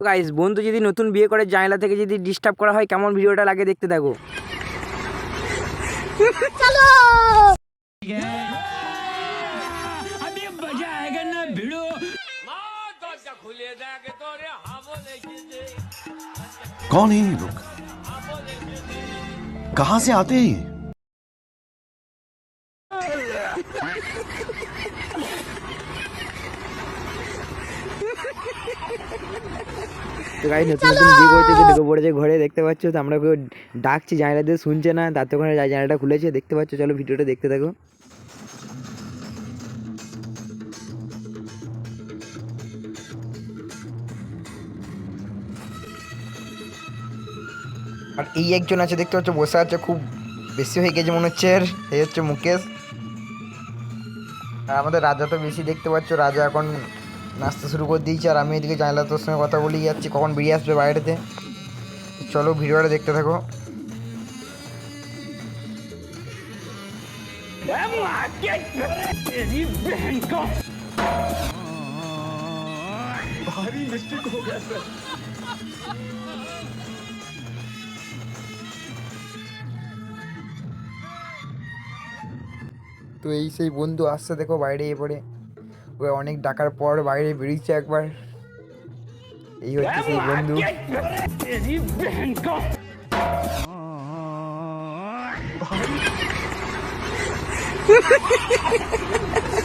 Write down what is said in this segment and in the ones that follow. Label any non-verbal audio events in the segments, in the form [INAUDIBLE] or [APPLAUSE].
Guys বন্ধু যদি নতুন বিয়ে করে জানলা থেকে যদি ডিস্টার্ব করা হয় কেমন ভিডিওটা লাগে দেখতে থাকো कौन है ये लोग कहां से आते हैं তো গাইস নতুন নতুন বিয়ে করতে যে ঢুকে পড়েছে ঘরে, দেখতে পাচ্ছ? তো আমরা ওকে ডাকছি, জানলা দিয়ে শুনছে না, তার তো ওখানে জানলাটা খুলেছে, দেখতে পাচ্ছ? চলো ভিডিওটা দেখতে থাকো। আর এই একজন আছে, দেখতে পাচ্ছ? বসে আছে, খুব বেশি হয়ে গেছে মনে হচ্ছে। এই হচ্ছে মুকেশ। আর আমাদের রাজা তো বেশি দেখতে পাচ্ছ, রাজা এখন নাচতে শুরু করে দিয়েছে আর আমি এদিকে জানলা তোর সঙ্গে কথা বলে যাচ্ছি কখন বেরিয়ে আসবে বাইরেতে চলো ভিডিওটা দেখতে থাকো তো এই সেই বন্ধু আসছে দেখো বাইরে এ পড়ে ও অনেক ডাকার পর বাইরে বেরিয়েছে একবার। এই হচ্ছে সেই বন্ধু। [LAUGHS]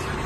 [LAUGHS]